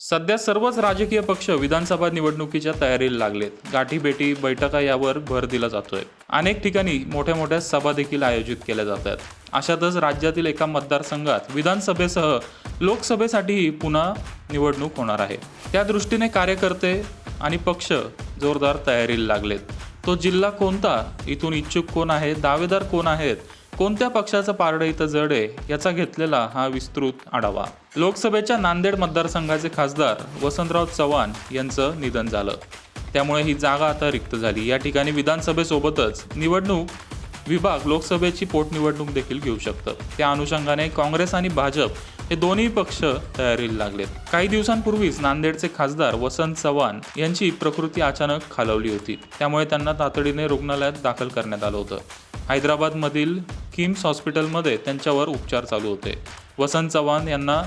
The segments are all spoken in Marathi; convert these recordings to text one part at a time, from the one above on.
सध्या सर्वच राजकीय पक्ष विधानसभा निवडणुकीच्या तयारीला लागलेत. गाठीभेटी बैठका यावर भर दिला जातोय. अनेक ठिकाणी मोठ्या मोठ्या सभा देखील आयोजित केल्या जात आहेत अशातच राज्यातील एका मतदारसंघात विधानसभेसह लोकसभेसाठीही पुन्हा निवडणूक होणार आहे. त्या दृष्टीने कार्यकर्ते आणि पक्ष जोरदार तयारीला लागलेत. तो जिल्हा कोणता? इथून इच्छुक कोण आहे दावेदार कोण आहेत? कोणत्या पक्षाचं पारडं इथं जड आहे याचा घेतलेला हा विस्तृत आढावा. लोकसभेच्या नांदेड मतदारसंघाचे खासदार वसंतराव चव्हाण यांचं निधन झालं. त्यामुळे ही जागा आता रिक्त झाली. या ठिकाणी विधानसभेसोबतच निवडणूक विभाग लोकसभेची पोटनिवडणूक देखील घेऊ शकतं. त्या अनुषंगाने काँग्रेस आणि भाजप हे दोन्ही पक्ष तयारीला लागलेत. काही दिवसांपूर्वीच नांदेडचे खासदार वसंत चव्हाण यांची प्रकृती अचानक खालवली होती. त्यामुळे त्यांना तातडीने रुग्णालयात दाखल करण्यात आलं होतं. हैदराबादमधील किम्स हॉस्पिटलमध्ये त्यांच्यावर उपचार चालू होते. वसंत चव्हाण यांना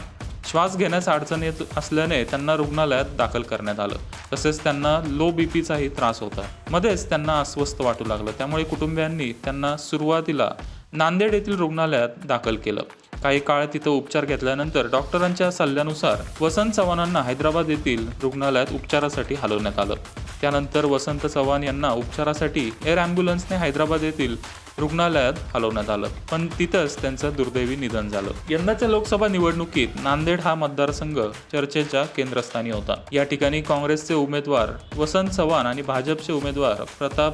श्वास घेण्यास अडचण येत असल्याने त्यांना रुग्णालयात दाखल करण्यात आलं. तसेच त्यांना लो बी पीचाही त्रास होता. मध्येच त्यांना अस्वस्थ वाटू लागलं. त्यामुळे कुटुंबियांनी त्यांना सुरुवातीला नांदेड येथील रुग्णालयात दाखल केलं. काही काळ तिथं उपचार घेतल्यानंतर डॉक्टरांच्या सल्ल्यानुसार वसंत चव्हाणांना हैदराबाद येथील रुग्णालयात उपचारासाठी हलवण्यात आलं. त्यानंतर वसंत चव्हाण यांना उपचारासाठी एअर ॲम्ब्युलन्सने हैदराबाद येथील रुग्णालयात हलवण्यात आलं. पण तिथंच त्यांचं दुर्दैवी निधन झालं. यंदाच्या लोकसभा निवडणुकीत नांदेड हा मतदारसंघ चर्चेच्या केंद्रस्थानी होता. या ठिकाणी काँग्रेसचे उमेदवार वसंत चव्हाण आणि भाजपचे उमेदवार प्रताप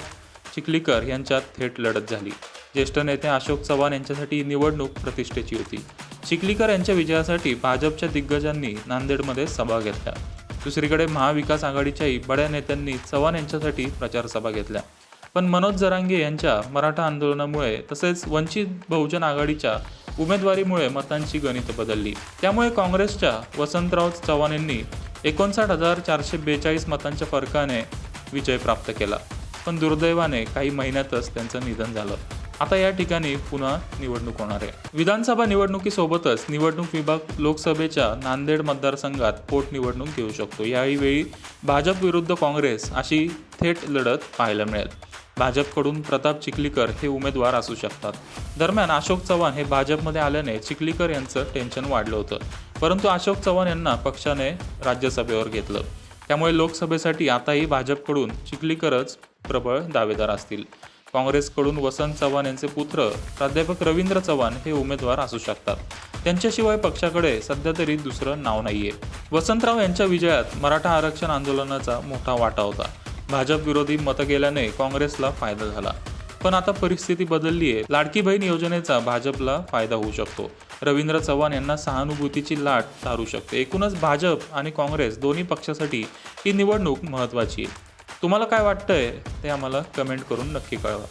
चिखलीकर यांच्यात थेट लढत झाली. ज्येष्ठ नेते अशोक चव्हाण यांच्यासाठी निवडणूक प्रतिष्ठेची होती. चिखलीकर यांच्या विजयासाठी भाजपच्या दिग्गजांनी नांदेडमध्ये सभा घेतल्या. दुसरीकडे महाविकास आघाडीच्याही बड्या नेत्यांनी चव्हाण यांच्यासाठी प्रचारसभा घेतल्या. पण मनोज जरांगे यांच्या मराठा आंदोलनामुळे तसेच वंचित बहुजन आघाडीच्या उमेदवारीमुळे मतांची गणित बदलली. त्यामुळे काँग्रेसच्या वसंतराव चव्हाण यांनी एकोणसाठ हजार चारशे बेचाळीस मतांच्या फरकाने विजय प्राप्त केला. पण दुर्दैवाने काही महिन्यातच त्यांचं निधन झालं. आता या ठिकाणी पुन्हा निवडणूक होणार आहे. विधानसभा निवडणुकीसोबतच निवडणूक विभाग लोकसभेच्या नांदेड मतदारसंघात पोटनिवडणूक घेऊ शकतो. यावेळी भाजप विरुद्ध काँग्रेस अशी थेट लढत पाहायला मिळेल. भाजपकडून प्रताप चिखलीकर हे उमेदवार असू शकतात. दरम्यान अशोक चव्हाण हे भाजपमध्ये आल्याने चिखलीकर यांचं टेन्शन वाढलं होतं. परंतु अशोक चव्हाण यांना पक्षाने राज्यसभेवर घेतलं. त्यामुळे लोकसभेसाठी आताही भाजपकडून चिखलीकरच प्रबळ दावेदार असतील. काँग्रेसकडून वसंत चव्हाण यांचे पुत्र प्राध्यापक रवींद्र चव्हाण हे उमेदवार असू शकतात. त्यांच्याशिवाय पक्षाकडे सध्या तरी दुसरं नाव नाहीये. वसंतराव यांच्या विजयात मराठा आरक्षण आंदोलनाचा मोठा वाटा होता. भाजप विरोधी मतं गेल्याने काँग्रेसला फायदा झाला. पण आता परिस्थिती बदलली आहे लाडकी बहीण योजनेचा भाजपला फायदा होऊ शकतो. रवींद्र चव्हाण यांना सहानुभूतीची लाट तारू शकते. एकूणच भाजप आणि काँग्रेस दोन्ही पक्षासाठी ही निवडणूक महत्त्वाची आहे. तुम्हाला काय वाटतंय ते आम्हाला कमेंट करून नक्की कळवा.